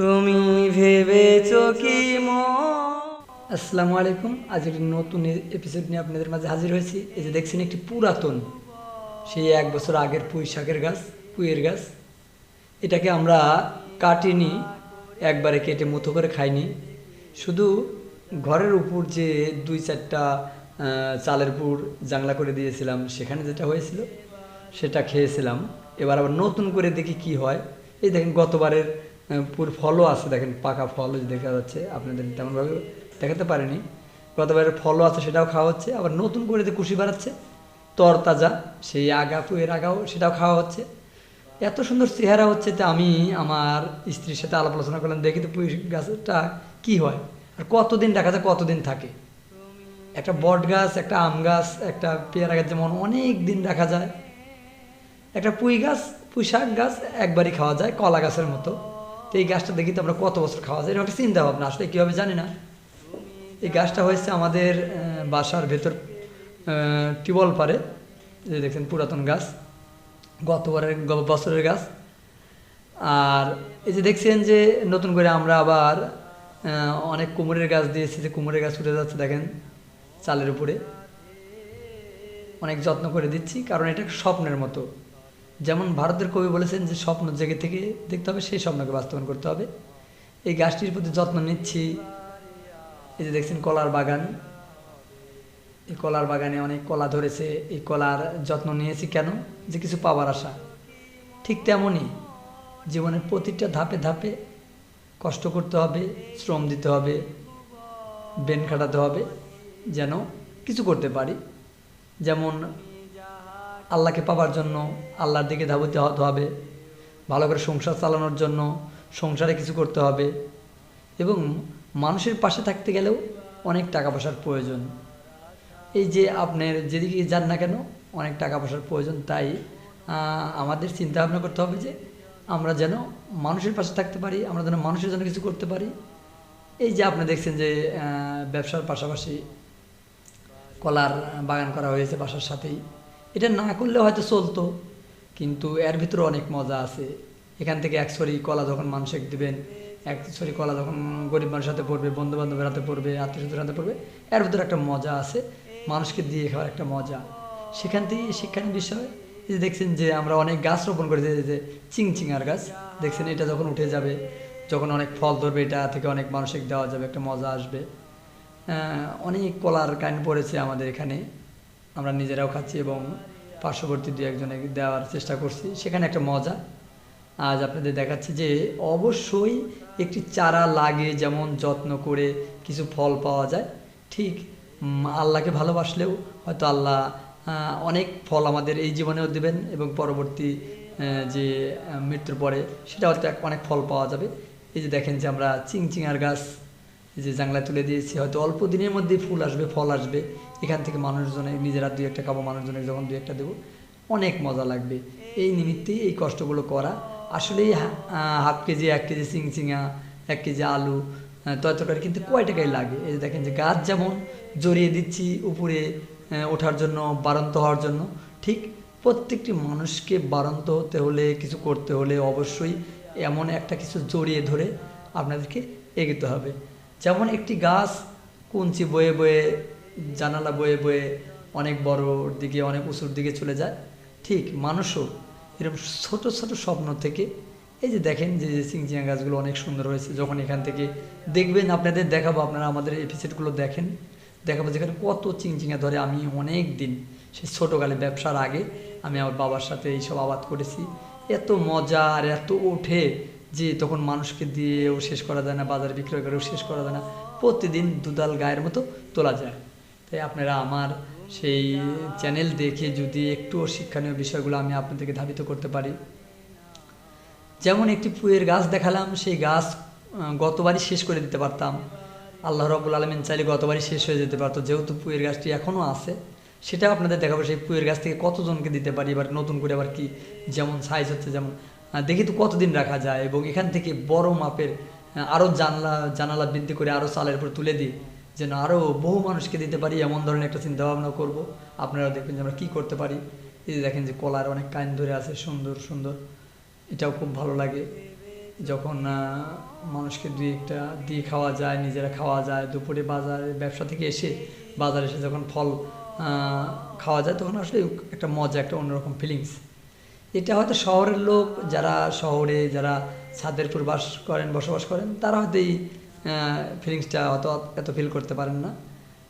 তুমি ভেবেছ কি আসসালামু আলাইকুম। আজ একটি নতুন এপিসোড নিয়ে আপনাদের মাঝে হাজির হয়েছি। এই যে দেখছেন, একটি পুরাতন, সেই এক বছর আগের পুঁই শাকের গাছ, পুঁইয়ের গাছ। এটাকে আমরা কাটিনি, একবারে কেটে মুথো করে খাইনি। শুধু ঘরের উপর যে দুই চারটা চালের পুর জাংলা করে দিয়েছিলাম, সেখানে যেটা হয়েছিল, সেটা খেয়েছিলাম। এবার আবার নতুন করে দেখি কি হয়। এই দেখেন, গতবারের পুর ফলও আছে, দেখেন পাকা ফল দেখা যাচ্ছে, আপনাদের তেমনভাবে দেখাতে পারেনি। গতবারের ফলও আছে, সেটাও খাওয়া হচ্ছে, আবার নতুন করে যে কুশি বাড়াচ্ছে, তরতাজা, সেই আগা পুয়ের আগাও, সেটাও খাওয়া হচ্ছে। এত সুন্দর চেহারা হচ্ছে যে আমি আমার স্ত্রীর সাথে আলাপ আলোচনা করলাম, দেখি তো পুঁই গাছটা কি হয়। আর কতদিন দেখা যায় কতদিন থাকে। একটা বট গাছ, একটা আম গাছ, একটা পেয়ারা গাছ যেমন অনেক দিন রাখা যায়। একটা পুঁই গাছ, পুঁই শাক গাছ, একবারই খাওয়া যায়, কলা গাছের মতো। তো এই গাছটা দেখি তো আমরা কত বছর খাওয়া যায় এরকম একটা চিন্তা ভাবনা, আসলে কীভাবে জানি না। এই গাছটা হয়েছে আমাদের বাসার ভেতর টিউবওয়েল পারে যে দেখছেন পুরাতন গাছ, গতবারের বছরের গাছ। আর এই যে দেখছেন যে নতুন করে আমরা আবার অনেক কুমোরের গাছ দিয়েছি, যে কুমোরের গাছ উঠে যাচ্ছে, দেখেন চালের উপরে। অনেক যত্ন করে দিচ্ছি, কারণ এটা স্বপ্নের মতো। যেমন ভারতের কবি বলেছেন যে স্বপ্ন জেগে থেকে দেখতে হবে, সেই স্বপ্নকে বাস্তবায়ন করতে হবে। এই গাছটির প্রতি যত্ন নিচ্ছি। এই যে দেখছেন কলার বাগান। এই কলার বাগানে অনেক কলা ধরেছে। এই কলার যত্ন নিয়েছি কেন? যে কিছু পাওয়ার আশা। ঠিক তেমনই জীবনের প্রতিটা ধাপে ধাপে কষ্ট করতে হবে, শ্রম দিতে হবে, বেন খাটাতে হবে, যেন কিছু করতে পারি। যেমন আল্লাহকে পাওয়ার জন্য আল্লাহর দিকে ধাবিত হতে হবে। ভালো করে সংসার চালানোর জন্য সংসারে কিছু করতে হবে। এবং মানুষের পাশে থাকতে গেলেও অনেক টাকা পয়সার প্রয়োজন। এই যে আপনার যেদিকে যান না কেন, অনেক টাকা পয়সার প্রয়োজন। তাই আমাদের চিন্তা ভাবনা করতে হবে যে আমরা যেন মানুষের পাশে থাকতে পারি, আমরা যেন মানুষের জন্য কিছু করতে পারি। এই যে আপনি দেখছেন যে ব্যবসার পাশাপাশি কলার বাগান করা হয়েছে বাসার সাথেই। এটা না করলে হয়তো চলতো। কিন্তু এর ভিতরে অনেক মজা আছে। এখান থেকে এক ছড়ি কলা যখন মানুষকে দিবেন, এক ছড়ি কলা যখন গরিব মানুষের হাতে পড়বে বন্ধু বান্ধবের হাতে পড়বে আত্মীয় স্বজনের হাতে পড়বে, এর ভিতরে একটা মজা আছে। মানুষকে দিয়ে খাওয়ার একটা মজা। সেখান থেকে শিক্ষার বিষয় যে দেখছেন যে আমরা অনেক গাছ রোপণ করেছি যে চিংচিঙার গাছ। দেখছেন এটা যখন উঠে যাবে, যখন অনেক ফল ধরবে, এটা থেকে অনেক মানুষকে দেওয়া যাবে, একটা মজা আসবে। অনেক কলার কাইন পড়েছে আমাদের এখানে। আমরা নিজেরাও খাচ্ছি এবং পার্শ্ববর্তী দু একজনে দেওয়ার চেষ্টা করছি। সেখানে একটা মজা। আজ আপনাদের দেখাচ্ছি যে অবশ্যই একটি চারা লাগে যেমন যত্ন করে কিছু ফল পাওয়া যায়, ঠিক আল্লাহকে ভালোবাসলেও হয়তো আল্লাহ অনেক ফল আমাদের এই জীবনেও দেবেন এবং পরবর্তী যে মৃত্যুর পরে সেটা হয়তো অনেক ফল পাওয়া যাবে। এই যে দেখেন যে আমরা চিংচিঙার গাছ, এই যে জাংলা তুলে দিয়েছি, হয়তো অল্প দিনের মধ্যেই ফুল আসবে, ফল আসবে। এখান থেকে মানুষজনে, নিজেরা দুই একটা খাব মানুষজনের যখন দুই একটা দেবো, অনেক মজা লাগবে। এই নিমিত্তেই এই কষ্টগুলো করা। আসলেই হাফ কেজি, এক কেজি চিংচিঙা এক কেজি আলু তরকারি কিন্তু কয় টাকাই লাগে? এই যে দেখেন যে গাছ যেমন জড়িয়ে দিচ্ছি উপরে ওঠার জন্য, বাড়ন্ত হওয়ার জন্য, ঠিক প্রত্যেকটি মানুষকে বাড়ন্ত হতে হলে, কিছু করতে হলে অবশ্যই এমন একটা কিছু জড়িয়ে ধরে আপনাদেরকে এগোতে হবে। যেমন একটি গাছ কুঞ্চি বয়ে বয়ে জানালা বয়ে বয়ে অনেক বড়োর দিকে, অনেক উঁচুর দিকে চলে যায়। ঠিক মানুষও এরকম ছোট ছোট স্বপ্ন থেকে এই যে দেখেন যে চিংচিঙা গাছগুলো অনেক সুন্দর হয়েছে। যখন এখান থেকে দেখবেন, আপনাদের দেখাবো, আপনারা আমাদের এপিসোডগুলো দেখেন। দেখাবো যেখানে কত চিংচিঙা ধরে। আমি অনেক দিন সেই ছোটোকালে ব্যবসার আগে আমি আমার বাবার সাথে এইসব আবাদ করেছি। এত মজা আর এত ওঠে যে তখন মানুষকে দিয়েও শেষ করা যায় না, বাজার বিক্রয় করেও শেষ করা যায় না। প্রতিদিন দুদাল গায়ের মতো তোলা যায়। তাই আপনারা আমার সেই চ্যানেল দেখে যদি একটুও শিক্ষণীয় বিষয়গুলো আমি আপনাদেরকে ধাবিত করতে পারি। যেমন একটি পুয়ের গাছ দেখালাম, সেই গাছ গতবারই শেষ করে দিতে পারতাম। আল্লাহ রবুল আলমিন চাইলে গতবারই শেষ হয়ে যেতে পারতো। যেহেতু পুয়ের গাছটি এখনও আছে, সেটাও আপনাদের দেখাবো সেই পুয়ের গাছ থেকে কতজনকে দিতে পারি, এবার নতুন করে আবার কি, যেমন সাইজ হচ্ছে যেমন দেখি তো কতদিন রাখা যায়। এবং এখান থেকে বড় মাপের আরও জানলা, জানালা বৃদ্ধি করে আরও চালের উপর তুলে দিই। যেন আরও বহু মানুষকে দিতে পারি, এমন ধরনের একটা চিন্তা ভাবনা করব। আপনারা দেখবেন যে আমরা কী করতে পারি। এই যে দেখেন যে কলার অনেক কাইন ধরে আছে, সুন্দর সুন্দর। এটাও খুব ভালো লাগে। যখন মানুষকে দুই একটা দিয়ে খাওয়া যায়, নিজেরা খাওয়া যায়, দুপুরে বাজারে, ব্যবসা থেকে এসে বাজারে এসে যখন ফল খাওয়া যায়, তখন আসলে একটা মজা, একটা অন্যরকম ফিলিংস এটা হয়তো শহরের লোক, যারা শহরে, যারা ছাদের উপর বাস করেন, বসবাস করেন, তারা হয়তো এই ফিলিংসটা অত এত ফিল করতে পারেন না।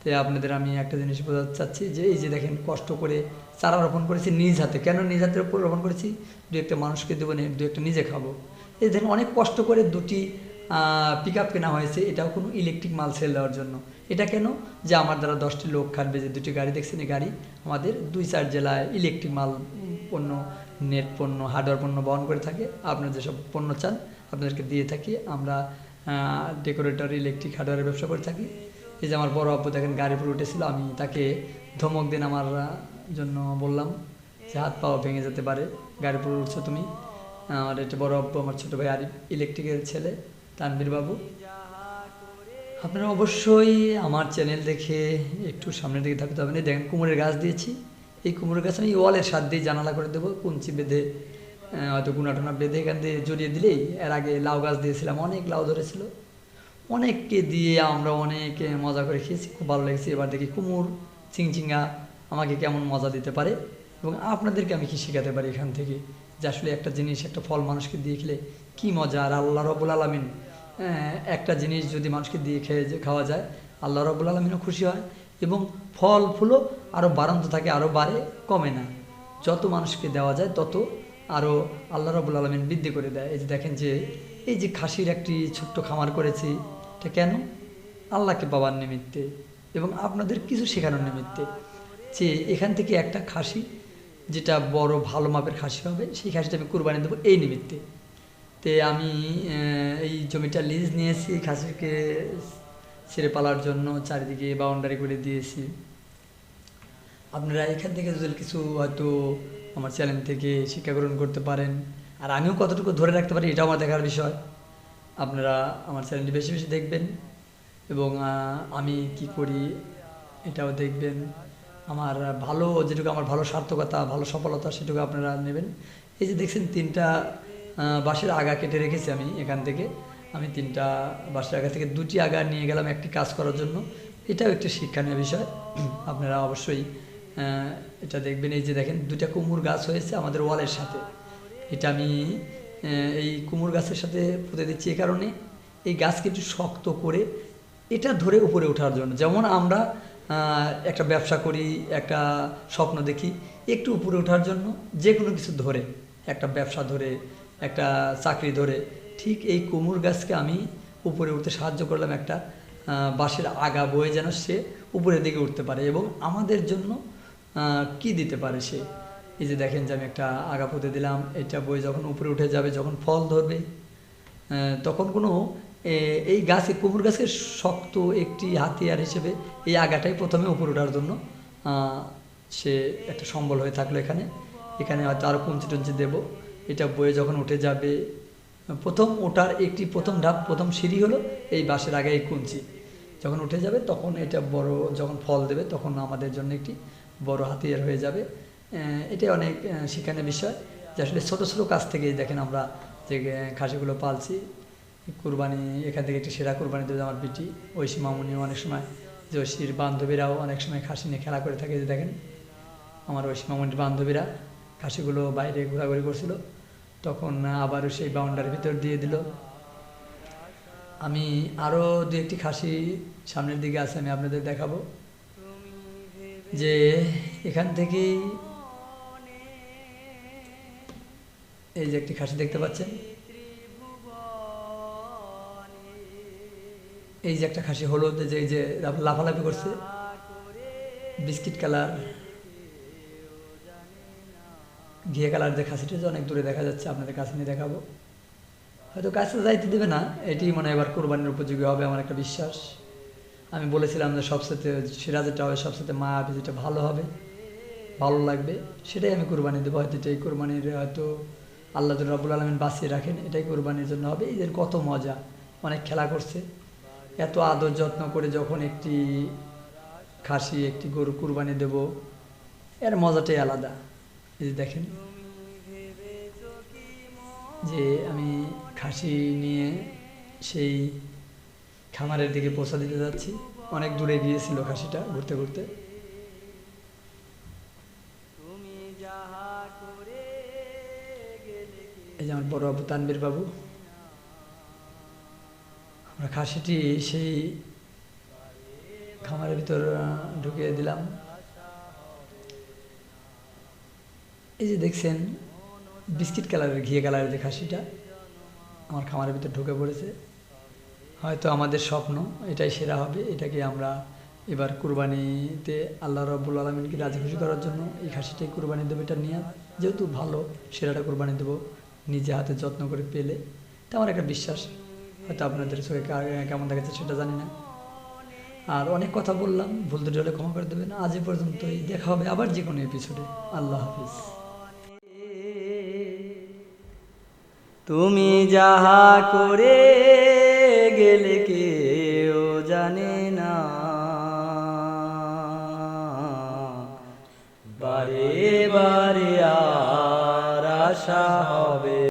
তো আপনাদের আমি একটা জিনিস বোঝাতে চাচ্ছি যে, এই যে দেখেন কষ্ট করে চারা রোপণ করেছি নিজ হাতে। কেন নিজ উপর রোপণ করেছি? দু একটা মানুষকে দেবো না, দু একটা নিজে খাব। এই দেখেন অনেক কষ্ট করে দুটি পিক আপ কেনা হয়েছে, এটাও কোনো ইলেকট্রিক মাল সেল দেওয়ার জন্য। এটা কেন? যে আমার দ্বারা দশটি লোক খাটবে, যে দুটি গাড়ি, দেখছেন এই গাড়ি? আমাদের দুই চার জেলায় ইলেকট্রিক মাল পণ্য নেট পণ্য হার্ডওয়্যার পণ্য বহন করে থাকে। আপনারা যেসব পণ্য চান, আপনাদেরকে দিয়ে থাকি। আমরা ডেকোরেটর ইলেকট্রিক হার্ডওয়্যারের ব্যবসা করে থাকি। এই যে আমার বড় আব্বু দেখেন গাড়ি উপর উঠেছিল, আমি তাকে ধমক দিন আমার জন্য বললাম যে হাত পাও ভেঙে যেতে পারে, গাড়ি উপর উঠছো তুমি। আমার একটা বড় আব্বু, আমার ছোটো ভাই আরিফ ইলেকট্রিকের ছেলে তানবীর বাবু। আপনারা অবশ্যই আমার চ্যানেল দেখে একটু সামনের দিকে থাকতে হবে দেখেন কুমোরের গাছ দিয়েছি। এই কুমোরের গাছ আমি ওয়ালের সাত দিয়ে জানালা করে দেবো, কুঞ্চি বেঁধে হয়তো গুনাটনা বেঁধে এখান দিয়ে জড়িয়ে দিলেই এর আগে লাউ গাছ দিয়েছিলাম, অনেক লাউ ধরেছিল। অনেককে দিয়ে আমরা অনেক মজা করে খেয়েছি, খুব ভালো লেগেছে। এবার দেখি কুমোর চিংচিঙ্গা আমাকে কেমন মজা দিতে পারে এবং আপনাদেরকে আমি কি শেখাতে পারি এখান থেকে যে আসলে একটা জিনিস, একটা ফল মানুষকে দিয়ে খেলে কী মজা? আর আল্লাহ রবুল আলমিন একটা জিনিস যদি মানুষকে দিয়ে খেয়ে খাওয়া যায়, আল্লাহ রবুল আলমিনও খুশি হয় এবং ফল ফুলও আরও বাড়ন্ত থাকে আরও বাড়ে, কমে না। যত মানুষকে দেওয়া যায়, তত আরও আল্লাহ রবুল আলমিন বৃদ্ধি করে দেয়। এই যে দেখেন যে, এই যে খাসির একটি ছোট্ট খামার করেছি, এটা কেন? আল্লাহকে পাওয়ার নিমিত্তে এবং আপনাদের কিছু শেখানোর নিমিত্তে যে, এখান থেকে একটা খাসি, যেটা বড় ভালো মাপের খাসি হবে, সেই খাসিটা আমি কুরবানি দেবো এই নিমিত্তে। তে আমি এই জমিটা লিজ নিয়েছি খাসিকে ছেড়ে পালার জন্য চারিদিকে বাউন্ডারি করে দিয়েছি। আপনারা এখান থেকে যদি কিছু হয়তো আমার চ্যানেল থেকে শিক্ষা গ্রহণ করতে পারেন। আর আমিও কতটুকু ধরে রাখতে পারি এটাও আমার দেখার বিষয়। আপনারা আমার চ্যানেলটি বেশি বেশি দেখবেন এবং আমি কি করি এটাও দেখবেন। আমার ভালো যেটুকু, আমার ভালো সার্থকতা, ভালো সফলতা সেটুকু আপনারা নেবেন। এই যে দেখছেন তিনটা বাঁশের আগা কেটে রেখেছি আমি এখান থেকে। আমি তিনটা বাঁশের আগা থেকে দুটি আগা নিয়ে গেলাম একটি কাজ করার জন্য। এটাও একটি শিক্ষণীয় বিষয়। আপনারা অবশ্যই এটা দেখবেন এই যে দেখেন দুটা কুমুর গাছ হয়েছে আমাদের ওয়ালের সাথে। এটা আমি এই কুমুর গাছের সাথে পুঁতে দিচ্ছি এ কারণে। এই গাছকে একটু শক্ত করে এটা ধরে উপরে ওঠার জন্য। যেমন আমরা একটা ব্যবসা করি, একটা স্বপ্ন দেখি, একটু উপরে ওঠার জন্য যে কোনো কিছু ধরে, একটা ব্যবসা ধরে, একটা চাকরি ধরে, ঠিক এই কুমুর গাছকে আমি উপরে উঠতে সাহায্য করলাম একটা বাঁশের আগা বয়ে যেন সে উপরের দিকে উঠতে পারে এবং আমাদের জন্য কি দিতে পারে সে? এই যে দেখেন যে আমি একটা আগা পুঁতে দিলাম, এটা বই যখন উপরে উঠে যাবে, যখন ফল ধরবে তখন কোনো এই গাছে কুমুর গাছের শক্ত একটি হাতিয়ার হিসেবে এই আগাটাই প্রথমে উপরে ওঠার জন্য সে একটা সম্বল হয়ে থাকল এখানে। এখানে হয়তো আরও কুঞ্চি টুঞ্চি দেবো। এটা বয়ে যখন উঠে যাবে, প্রথম ওঠার একটি প্রথম ধাপ, প্রথম সিঁড়ি হলো এই বাঁশের আগে এই কুঞ্চি যখন উঠে যাবে, তখন এটা বড়, যখন ফল দেবে, তখন আমাদের জন্য একটি বড় হাতিয়ার হয়ে যাবে। এটাই অনেক শিক্ষণীয় বিষয়। যে আসলে ছোটো ছোটো কাজ থেকেই দেখেন আমরা যে খাসিগুলো পালছি। কুরবানি, এখান থেকে একটি সেরা কুরবানি দেবে আমার বিটি ঐশী মামুনিও অনেক সময়। যে বান্ধবীরাও অনেক সময় খাসি নিয়ে খেলা করে থাকে, যে দেখেন। আমার ঐশী মামুনির বান্ধবীরা খাসিগুলো বাইরে ঘোরাঘুরি করছিল। তখন আবারও সেই বাউন্ডারির ভিতর দিয়ে দিল। আমি আরও দু একটি খাসি সামনের দিকে আছে, আমি আপনাদের দেখাবো। যে এখান থেকেই এই যে একটি খাসি দেখতে পাচ্ছেন। এই যে একটা খাসি হলুদ যে, এই যে লাফালাফি করছে। Biscuit colour. ঘিয়ে কালার যে খাসিটা যে অনেক দূরে দেখা যাচ্ছে, আপনাদের কাছে নিয়ে দেখাবো। হয়তো কাছে যাইতে দেবে না, এটি মনে হয় এবার কোরবানির উপযোগী হবে, আমার একটা বিশ্বাস। আমি বলেছিলাম যে সবসাথে সেরা যেটা হবে সবসাথে মা যেটা ভালো হবে, ভালো লাগবে, সেটাই আমি কোরবানি দেবো। হয়তো এটাই কোরবানির, হয়তো আল্লাহ রবুল আলমিন বাঁচিয়ে রাখেন, এটাই কোরবানির জন্য হবে। এদের কত মজা, অনেক খেলা করছে। এত আদর যত্ন করে যখন একটি খাসি, একটি গরু কুরবানি দেব, এর মজাটাই আলাদা। এই যে দেখেন যে আমি খাসি নিয়ে সেই খামারের দিকে পৌঁছা দিতে যাচ্ছি। অনেক দূরে গিয়েছিল খাসিটা ঘুরতে ঘুরতে। এই যে আমার বড় বাবু তানবীর বাবু। আমরা খাসিটি সেই খামারের ভিতর ঢুকিয়ে দিলাম। এই যে দেখছেন বিস্কিট কালারের ঘিয়ে কালারের যে খাসিটা আমার খামারের ভিতর ঢুকে পড়েছে। হয়তো আমাদের স্বপ্ন এটাই সেরা হবে, এটাকে আমরা এবার কুরবানিতে আল্লাহ রব্বুল আলমিনকে রাজি খুশি করার জন্য এই খাসিটাই কুরবানি দেবো, এটা নিয়ে যেহেতু ভালো সেরাটা কুরবানি দেবো, নিজে হাতে যত্ন করে পেলে। তা আমার একটা বিশ্বাস, হয়তো আপনাদের চোখে কেমন দেখাচ্ছে সেটা জানি না। আর অনেক কথা বললাম, ভুল ত্রুটি হলে ক্ষমা করে দেবেন। আজ পর্যন্তই, দেখা হবে আবার যে কোনো এপিসোডে আল্লাহ হাফিজ। তুমি যাহা করে গেলে কেউ জানে না। বারে বারে আর আশা হবে।